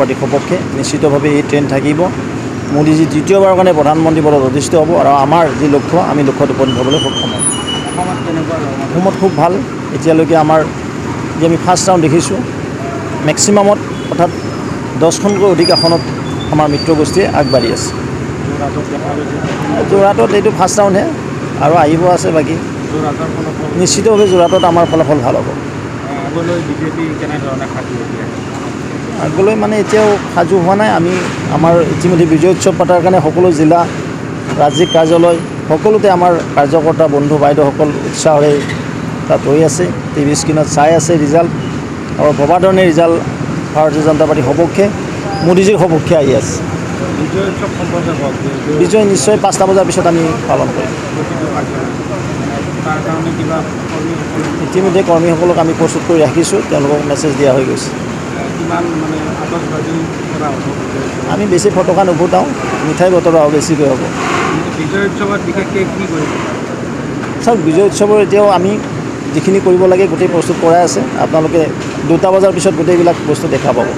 পাৰ্টিৰ সপক্ষে নিশ্চিতভাৱে এই ট্ৰেইন থাকিব। মোদীজী তৃতীয়বাৰৰ কাৰণে প্ৰধানমন্ত্ৰী পদত অধিষ্ঠিত হ'ব আৰু আমাৰ যি লক্ষ্য, আমি লক্ষ্যত উপনীত হ'বলৈ সক্ষম হ'ম। অসমত খুব ভালো। এতিয়ালৈকে আমাৰ যে আমি ফাৰ্ষ্ট ৰাউণ্ড দেখিছোঁ মেক্সিমামত অৰ্থাৎ দহখনকৈ অধিক আসনত আমাৰ মিত্ৰগোষ্ঠীয়ে আগবাঢ়ি আছে। যোৰহাটত এইটো ফাৰ্ষ্ট ৰাউণ্ডহে আৰু আহিব আছে বাকী। নিশ্চিতভাৱে যোৰহাটত আমাৰ ফলাফল ভালো হ'ব। আগলৈ মানে এতিয়াও সাজু হোৱা নাই। আমি আমাৰ ইতিমধ্যে বিজয় উৎসৱ পতাৰ কাৰণে সকলো জিলা ৰাজ্যিক কাৰ্যালয় সকলোতে আমাৰ কাৰ্যকৰ্তা বন্ধু বাইদেউসকল উৎসাহেৰে তাত ৰৈ আছে। টিভি স্ক্ৰীণত চাই আছে ৰিজাল্ট। আৰু প্ৰবাদৰণি ৰিজাল্ট ভাৰতীয় জনতা পাৰ্টীৰ সপক্ষে মোদীজীৰ সপক্ষে আহি আছে। বিজয় নিশ্চয় পাঁচটা বজাৰ পিছত আমি পালন কৰিম। ইতিমধ্যে কৰ্মীসকলক আমি প্ৰস্তুত কৰি ৰাখিছোঁ। তেওঁলোকক মেছেজ দিয়া হৈ গৈছে। কিমান মানে আতচবাজি কৰা হ'ব? আমি বেছি ফটকা নুফুটাওঁ মিঠাই বতৰা বেছিকৈ হ'ব। বিজয় উৎসৱত বিশেষকৈ কি কৰিব চাওক বিজয় উৎসৱৰ এতিয়াও আমি যিখিনি কৰিব লাগে গোটেই প্ৰস্তুত কৰাই আছে। আপোনালোকে দুটা বজাৰ পিছত গোটেইবিলাক বস্তু দেখা পাব।